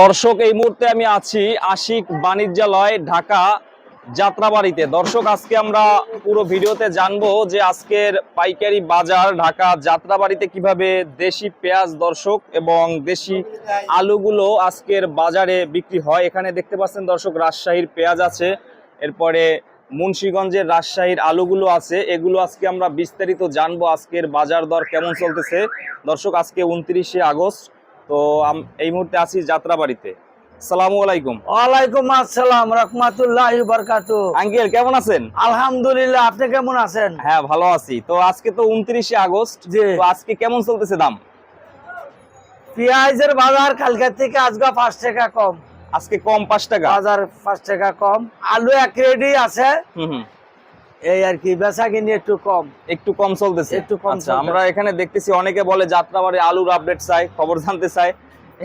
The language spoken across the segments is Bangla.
দর্শক, এই মুহূর্তে আমি আছি আশিক বাণিজ্যালয়, ঢাকা যাত্রাবাড়িতে। দর্শক, আজকে আমরা পুরো ভিডিওতে জানব যে আজকের পাইকারি বাজার ঢাকা যাত্রাবাড়িতে কীভাবে দেশি পেঁয়াজ দর্শক এবং দেশি আলুগুলো আজকের বাজারে বিক্রি হয়। এখানে দেখতে পাচ্ছেন দর্শক, রাজশাহীর পেঁয়াজ আছে, এরপরে মুন্সীগঞ্জের রাজশাহীর আলুগুলো আছে। এগুলো আজকে আমরা বিস্তারিত জানব আজকের বাজার দর কেমন চলতেছে। দর্শক, আজকে উনত্রিশে আগস্ট তো এই মুহূর্তে আছি যাত্রাবাড়িতে। সালামু আলাইকুম। ওয়ালাইকুম আসসালাম রহমাতুল্লাহ বরকাতু। আঙ্কেল কেমন আছেন? আলহামদুলিল্লাহ আপনি কেমন আছেন? হ্যাঁ ভালো আছি। তো আজকে তো উনত্রিশে আগস্ট। জি। তো আজকে কেমন চলতেছে দাম? পেঁয়াজের বাজার কালকে থেকে আজকে টাকা কম। আজকে কম পাঁচ টাকা। বাজার পাঁচ টাকা কম। আলু এক রেডি আছে। হুম। এই আর কি বেচা কিনি একটু কম। একটু কম চলতেছে। একটু কম আচ্ছা আমরা এখানে দেখতেছি অনেকে বলে যাত্রাবাড়ি আলুর আপডেট চাই খবর জানতে চাই।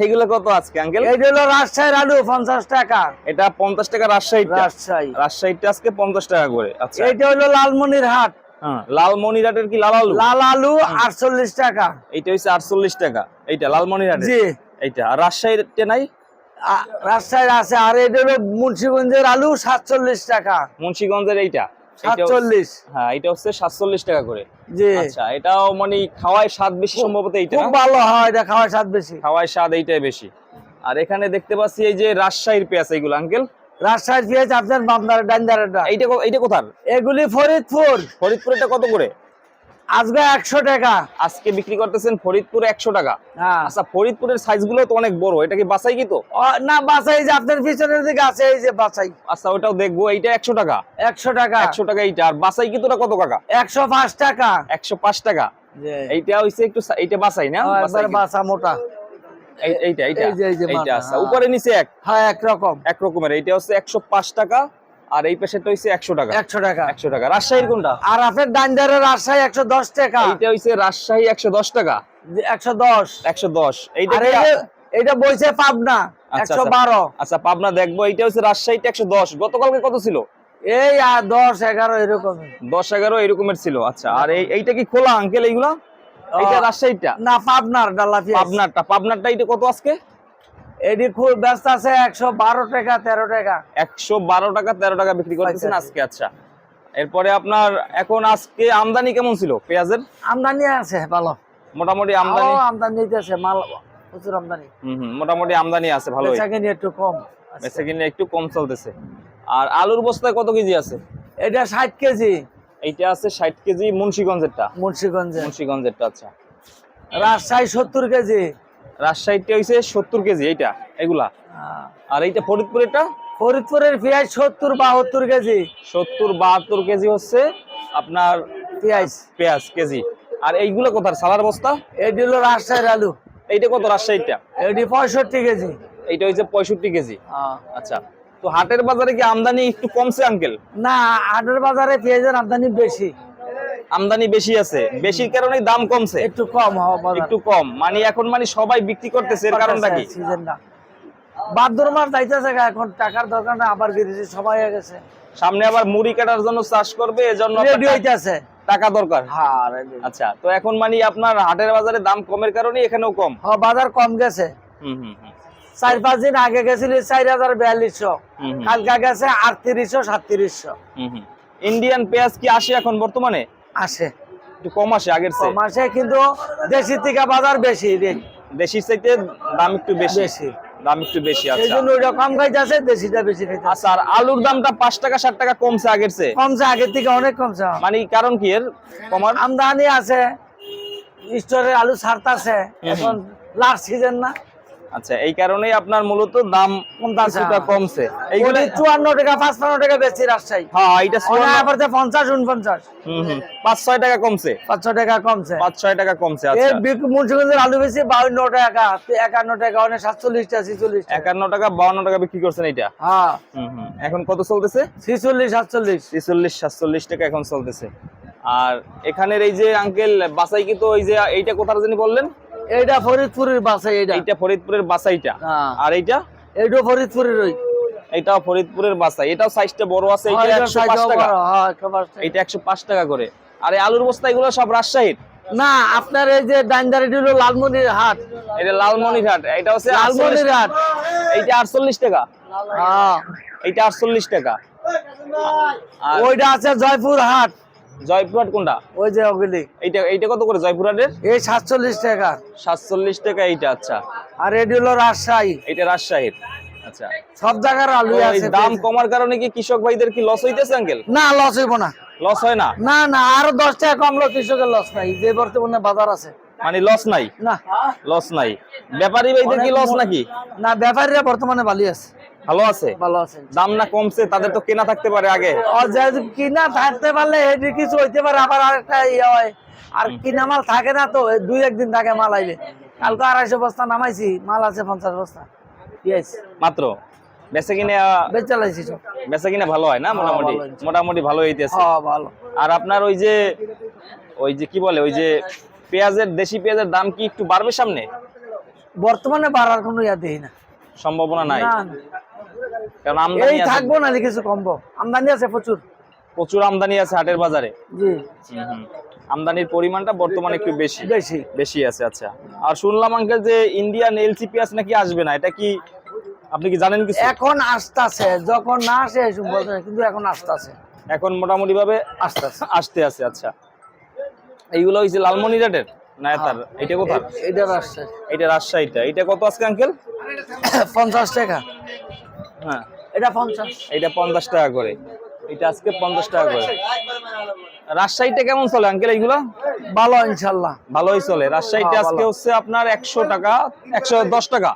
এইগুলো কত আজকে আঙ্কেল এই হলো রাজশাহীর আলু পঞ্চাশ টাকা। এটা পঞ্চাশ টাকা রাজশাহীটা রাজশাহী। রাজশাহীটা আজকে পঞ্চাশ টাকা করে আচ্ছা। এইটা হলো লালমনির হাট হ্যাঁ লালমনিরহাটের কি লাল আলু? লাল আলু আটচল্লিশ টাকা। এইটা হচ্ছে আটচল্লিশ টাকা এইটা লালমনিরহাটের। জি। এইটা আর রাজশাহীতে নাই? রাজশাহীর আছে আর এটা হলো মুন্সিগঞ্জের আলু সাতচল্লিশ টাকা। মুন্সিগঞ্জের এইটা এইটা? সাতচল্লিশ। হ্যাঁ এটা হচ্ছে সাতচল্লিশ টাকা করে। জি। আচ্ছা এটাও মানে খাওয়ায় স্বাদ বেশি সম্ভবত এইটা খুব ভালো হয় এটা খাওয়ায় স্বাদ বেশি। খাওয়ায় স্বাদ এইটাই বেশি। আর এখানে দেখতে পাচ্ছি এই যে রাজশাহীর পেঁয়াজ এইগুলো আঙ্কেল। রাজশাহীর পেঁয়াজ আপনার বামদার ডাইন্দারেরটা। এইটা এইটা কোথার? এগুলি ফরিদপুর। ফরিদপুরেটা কত করে? আজকে একশো টাকা। আজকে বিক্রি করতেছেন ফরিদপুরে একশো টাকা। হ্যাঁ। আচ্ছা ফরিদপুরের সাইজগুলো তো অনেক বড়। এটা কি বাসাই কি তো? না বাছাই যে আপনার পিছনের দিকে আছে এই যে বাছাই। আচ্ছা ওটাও দেখব। এইটা একশো টাকা। একশো টাকা। একশো টাকা এইটা। আর বাসাই কি কত টাকা একশো পাঁচ টাকা। একশো পাঁচ টাকা। এইটা হইছে একটু এইটা বাসাই না? কি? বাছা মোটা। এইটা এইটা। এইটা আচ্ছা হ্যাঁ। উপরে নিচে এক? হ্যাঁ একরকম এক রকমের। এইটা হচ্ছে একশো পাঁচ টাকা। আর এই পাশেরটা হইছে একশো টাকা। একশো টাকা। একশো টাকা। রাজশাহীর কোনটা? আর আপনার ডাইন্দারের রাজশাহী একশো দশ টাকা। এইটা হইছে রাজশাহী একশো দশ টাকা। একশো দশ। একশো দশ। এইটা আর কি- এটা বইছে পাবনা আচ্ছা, একশো আচ্ছা। আচ্ছা পাবনা দেখব। রাজশাহীটা একশো দশ। গতকালকে কত ছিল? এই আর দশ এগারো এরকম দশ এগারো এরকমের ছিল। আচ্ছা আর এই এইটা কি খোলা আঙ্কেল এইগুলা? এইটা রাজশাহীটা? না পাবনার ডালা পাবনারটা। পাবনারটা এইটা কত আজকে? এটি খুব ব্যস্ত আছে টাকা তেরো টাকা। একশো বারো টাকা তেরো টাকা বিক্রি করতেছেন আচ্ছা। আজকে আচ্ছা। এরপরে আপনার এখন আজকে আমদানি কেমন ছিল পেঁয়াজের? আমদানি আছে ভালো। মোটামুটি আমদানি আমদানি আছে মাল প্রচুর আমদানি। হুম হুম মোটামুটি আমদানি আছে বেচা একটু কম। একটু কম চলতেছে। আর আলুর বস্তায় কত কেজি আছে? এটা ষাট কেজি। এইটা আছে ষাট কেজি মুন্সিগঞ্জেরটা। মুন্সিগঞ্জে। মুন্সিগঞ্জেরটা আচ্ছা। রাজশাহী সত্তর কেজি। রাজশাহীটা হইছে সত্তর কেজি এইটা এগুলা। আহ, আর এইটা ফরিদপুরেরটা? ফরিদপুরের পেঁয়াজ সত্তর বাহাত্তর কেজি। সত্তর বাহাত্তর কেজি হচ্ছে আপনার পেঁয়াজ। পেঁয়াজ কেজি। আর এইগুলো কোথার? সালার বস্তা? এটি হলো রাজশাহীর আলু। এইটা কত রাজশাহীটা এটি পঁয়ষট্টি কেজি। এইটা হচ্ছে পঁয়ষট্টি কেজি। আহ, আচ্ছা। তো হাটের বাজারে কি আমদানি একটু কমছে আঙ্কেল? না হাটের বাজারে পেঁয়াজের আমদানি বেশি। আমদানি বেশি আছে। বেশির কারণে দাম কমছে। একটু কম একটু কম। মানে এখন মানে সবাই বিক্রি করতেছে এর কারণটা কি? বাদ্র মাস যাইতেছে এখন টাকার দরকার না আবার বিদেশি সময় হয়ে গেছে। সামনে আবার মুড়ি কাটার জন্য চাষ করবে এজন্য রেডি হইতেছে। টাকা দরকার? হ্যাঁ আচ্ছা তো এখন মানে আপনার হাটের বাজারে দাম কমের কারণে এখানেও কম? হ্যাঁ, বাজার কম গেছে। হুম হুম চার পাঁচ দিন আগে গেছিল চার হাজার বিয়াল্লিশশো। কালকা গেছে আটত্রিশশো সাতত্রিশশো। হুম হুম। ইন্ডিয়ান পেঁয়াজ কি আসে এখন বর্তমানে? আসে। একটু কম আসে আগের চেয়ে? মাসে কিন্তু দেশি থেকে বাজার বেশি দেশির চাইতে দাম একটু বেশি। বেশি। দাম একটু বেশি সেই আচ্ছা জন্য ওইটা কম খাইতেছে দেশিটা বেশি খাইতেছে। আচ্ছা আর আলুর দামটা পাঁচ টাকা টাকা কমছে আগের চেয়ে? কমছে আগের থেকে অনেক কমছে। মানে কারণ কি এর? কমার? আমদানি আছে স্টোরে আলু ছাড়তাছে এখন লাস্ট সিজন না। আচ্ছা এই কারণেই আপনার মূলত দাম। কিছুটা কমছে। এইগুলো এইগুলি চুয়ান্ন টাকা পাঁচপান্ন টাকা বেশি রাজশাহী। হ্যাঁ এটা চুয়ান্ন- অনেক আবার পঞ্চাশ উনপঞ্চাশ হুম হুম পাঁচ ছয় টাকা কমছে। পাঁচশো টাকা কমছে। পাঁচ ছয় টাকা কমছে আচ্ছা। বিক- মুন্সিগঞ্জের আলু বেশি বাউন্ন টাকা একান্ন টাকা অনেক সাতচল্লিশ টাকা ছিচল্লিশ টাকা। একান্ন টাকা বাউন্ন টাকা বিক্রি করছেন এটা হ্যাঁ। হুম হুম এখন কত চলতেছে? ছিচল্লিশ সাতচল্লিশ। ছেচল্লিশ সাতচল্লিশ টাকা এখন চলতেছে। আর এখানের এই যে আঙ্কেল বাসাই কি তো ওই যে এইটা কোথার জানি বললেন? এইটা ফরিদপুরের বাসা এইটা। এইটা ফরিদপুরের বাসাইটা হ্যাঁ। আর এইটা? এইটা ফরিদপুরের ওই। এটাও ফরিদপুরের বাসাই এটাও সাইজটা বড় আছে এটা হ্যাঁ, এটা একশো পাঁচ size টাকা। হ্যাঁ। এটা একশো পাঁচ টাকা করে। আর এই আলুর বস্তা এগুলো সব রাজশাহীর? না আপনার এই যে ডাইন্দারিটি হলো লালমনির হাট। এটা লালমনির হাট। এটা হচ্ছে লালমনির হাট। এইটা আটচল্লিশ টাকা। হ্যাঁ। এইটা আটচল্লিশ টাকা। আর ওইটা আছে জয়পুর হাট। জয়পুরহাট কোনটা? ওই যে ওগুলি এইটা এইটা কত করে জয়পুরহাটের? এই সাতচল্লিশ টাকা। সাতচল্লিশ টাকা এইটা আচ্ছা। আর এটি হলো রাজশাহী। এইটা রাজশাহীর আচ্ছা। সব জায়গার আলু আছে দাম কমার কারণে কি কৃষক ভাইদের কি লস হইতেছে আঙ্কেল না লস হইব না। লস হয় না? না না আরও দশ টাকা কমলো কৃষকের লস নাই। যে বর্তমানে বাজার আছে। মানে লস নাই? না। লস নাই। ব্যাপারী ভাইদের কি লস নাকি? না ব্যাপারীরা বর্তমানে ভালো আছে। ভালো আছে? ভালো আছে দাম না কমছে তাদের তো কেনা থাকতে পারে আগে। কিনা থাকতে পারলে কিছু হইতে পারে আবার আরেকটা ইয়ে হয়। আর কিনা মাল থাকে না তো দুই একদিন থাকে মাল আইলে। কালকে আড়াইশো বস্তা নামাইছি মাল আছে পঞ্চাশ বস্তা। মাত্র? বেচা কিনে বেচে লাইছি সব। কিনে ভালো হয় না মোটামুটি? মোটামুটি ভালো হইতেছে। হ্যাঁ ভালো। আর আপনার ওই যে ওই যে কি বলে ওই যে পেঁয়াজের দেশি পেঁয়াজের দাম কি একটু বাড়বে সামনে? বর্তমানে বাড়ার কোনো ইয়া দেই না। সম্ভাবনা নাই। কারণ আমদানি থাকব না কিছু কমবো। আমদানি আছে প্রচুর। প্রচুর আমদানি আছে হাটের বাজারে। জি। আমদানির পরিমাণটা বর্তমানে একটু বেশি। বেশি। বেশি আছে আচ্ছা। আর শুনলাম আঙ্কেল যে ইন্ডিয়ান এলসি পেঁয়াজ নাকি আসবে না? এটা কি আপনি কি জানেন কিছু? এখন আসতেছে। যখন না আসে কিন্তু এখন আসতেছে। এখন মোটামুটি ভাবে আসতেছে। আসতে আছে আচ্ছা। এইগুলো হইছে লালমনিরহাটের না তার এটা কোথায় এটা আসছে এটা রাজশাহীটা। এটা কত আজকে আঙ্কেল পঞ্চাশ টাকা। হ্যাঁ। এটা পঞ্চাশ। এটা পঞ্চাশ টাকা করে। এটা আজকে পঞ্চাশ টাকা করে। রাজশাহীটা কেমন চলে আঙ্কেল এইগুলো? ভালো ইনশাল্লাহ। ভালোই চলে। রাজশাহীটা হ্যাঁ, আজকে হচ্ছে আপনার একশো টাকা একশো দশ টাকা।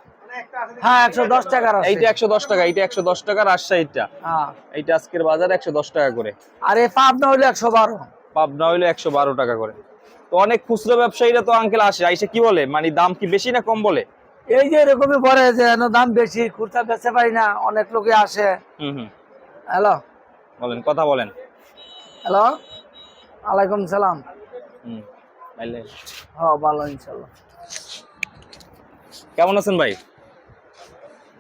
হ্যাঁ একশো দশ আছে এইটা একশো দশ টাকা এইটা একশো দশ টাকা রাজশাহীটা। হ্যাঁ। এইটা আজকের বাজার একশো দশ টাকা করে। আর এই পাবনা হইল একশো বারো। পাবনা হইল একশো বারো টাকা করে। তো অনেক খুচরো ব্যবসায়ীরা তো আঙ্কেল আসে আইসে কি বলে? মানে দাম কি বেশি না কম বলে? এই যে এরকমই পরে যে দাম বেশি কুর্তা বেচতে পারি না অনেক লোকে আসে। হুম হুম। হ্যালো? বলেন কথা বলেন। হ্যালো? আলাইকুম সালাম। হ্যাঁ ভালো ইনশাল্লাহ কেমন আছেন ভাই?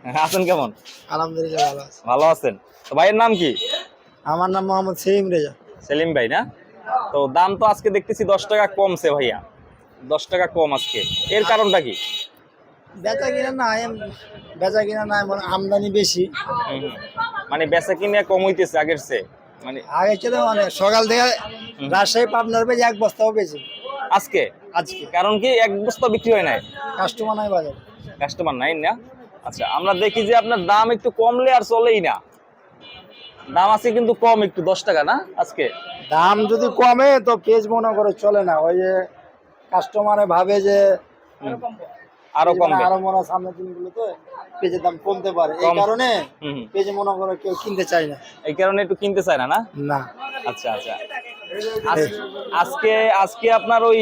হ্যাঁ, আছেন কেমন? আলহামদুলিল্লাহ ভালো আছে। ভালো আছেন। তো ভাইয়ের নাম কি? আমার নাম মোহাম্মদ সেলিম রেজা। সেলিম ভাই না? তো দাম তো আজকে দেখতেছি দশ টাকা কমছে ভাইয়া। দশ টাকা কম আজকে। এর কারণটা কি? বেচা কিনা না এম- বেচা কিনা না মানে আমদানি বেশি। মানে বেচা কিনে কম হইতেছে আগের চেয়ে? মানে আগে ছিল মানে সকাল থেকে রাজশাহী পাবনার বেজে এক বস্তাও বেশি আজকে? আজকে। কারণ কি এক বস্তা বিক্রি হয় নাই? কাস্টমার নাই বাজার। কাস্টমার নাই না? আচ্ছা আমরা দেখি যে আপনার দাম একটু কমলে আর চলেই না। দাম আছে কিন্তু কম একটু দশ টাকা না আজকে? দাম যদি কমে তো পেজ মনে করে চলে না। ওই যে কাস্টমারে ভাবে যে আরও কমবে। আরও মনে সামনের পেজের দাম কমতে পারে। এই কারণে। পেজে মনে করে কেউ কিনতে চায় না। এই কারণে একটু কিনতে চায় না না? না। আচ্ছা আচ্ছা। আজকে আজকে আপনার ওই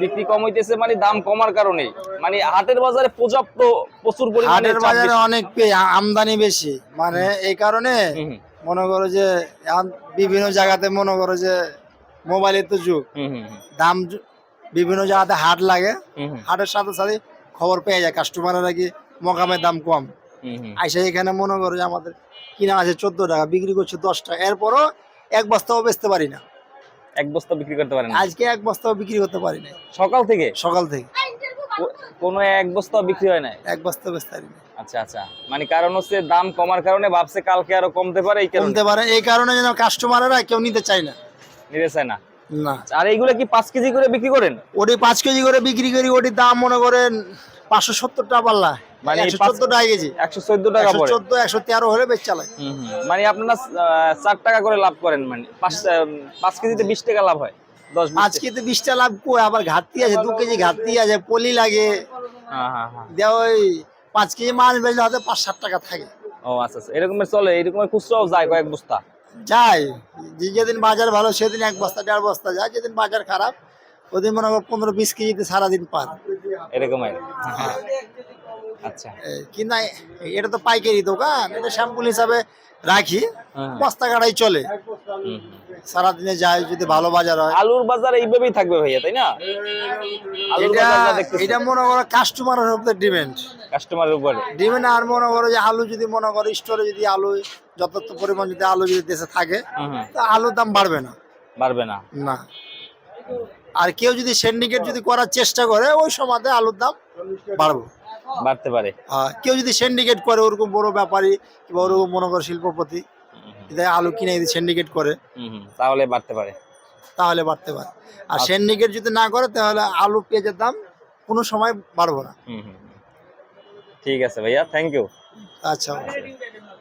বিক্রি কম হইতেছে মানে দাম কমার কারণে মানে হাটের বাজারে পর্যাপ্ত প্রচুর পরিমাণে হাটের বাজারে অনেক আমদানি বেশি। মানে এই কারণে মনে করো যে বিভিন্ন জায়গাতে মনে করো যে মোবাইলের তো যুগ। দাম বিভিন্ন জায়গাতে হাট লাগে। হাটের সাথে সাথে খবর পেয়ে যায় কাস্টমারেরা কি মকামের দাম কম। আইসা এখানে মনে করো যে আমাদের কিনা আছে চোদ্দ টাকা বিক্রি করছে দশ টাকা এরপরও এক বস্তাও বেচতে পারি না। এক বস্তা বিক্রি করতে পারেন। আজকে এক বস্তাও বিক্রি করতে পারি না সকাল থেকে? সকাল থেকে। কোনো এক বস্তা বিক্রি হয় না এক বস্তা বেচতে পারি না আচ্ছা আচ্ছা। মানে কারণ হচ্ছে দাম কমার কারণে ভাবছে কালকে আরও কমতে পারে এই কারণে। কমতে পারে এই কারণে যেন কাস্টমারেরা কেউ নিতে চায় না। নিতে চায় না। না। আর এইগুলো কি পাঁচ কেজি করে বিক্রি করেন? ওটি পাঁচ কেজি করে বিক্রি করি ওটির দাম মনে করেন পাঁচশো সত্তর টাকা পাল্লা। মানে চোদ্দ টাকা কেজি। একশো চোদ্দ টাকা চোদ্দ একশো তেরো হলে চালায়। মানে আপনারা চার টাকা করে লাভ করেন মানে পাঁচ পাঁচ কেজিতে বিশ টাকা লাভ হয় পাঁচ বিশটা লাভ কই? আবার ঘাটতি আছে দু কেজি ঘাটতি আছে পলি লাগে। হ্যাঁ হ্যাঁ হ্যাঁ। দেওয়া ওই পাঁচ কেজি মাছ বেচলে হয়তো পাঁচ ষাট টাকা থাকে। ও আচ্ছা আচ্ছা। এরকমের চলে এরকমের খুচরাও যায় কয়েক বস্তা। যায় যেদিন বাজার ভালো সেদিন এক বস্তা দেড় বস্তা যায় যেদিন বাজার খারাপ ওদিন মনে করো পনেরো বিশ কেজিতে সারাদিন পার এরকমের আচ্ছা। এটা তো পাইকারি দোকান এটা শ্যাম্পুল হিসাবে রাখি হ্যাঁ। বস্তা কাটাই চলে। সারাদিনে যায় যদি ভালো বাজার হয়। আলুর বাজার এইভাবেই থাকবে ভাইয়া তাই না? এটা এটা মনে করো কাস্টমারের উপরে ডিমেন্ড কাস্টমারের উপরে। ডিমেন্ড আর মনে করো যে আলু যদি মনে করো স্টোরে যদি আলু যথার্থ পরিমাণ যদি আলু যদি দেশে থাকে। তো আলুর দাম বাড়বে না। বাড়বে না। না। আর কেউ যদি সিন্ডিকেট যদি করার চেষ্টা করে ওই সময়তে আলুর দাম বাড়বে। বাড়তে পারে। হ্যাঁ, কেউ যদি সিন্ডিকেট করে ওরকম বড় ব্যাপারী কিংবা ওরকম মনে করো শিল্পপতি যদি আলু কিনে যদি সিন্ডিকেট করে তাহলে বাড়তে পারে। তাহলে বাড়তে পারে। আর আচ্ছা। সিন্ডিকেট যদি না করে তাহলে আলু পেঁয়াজের দাম কোনো সময় বাড়বো না। ঠিক আছে ভাইয়া থ্যাংক ইউ আচ্ছা অবশ্যই।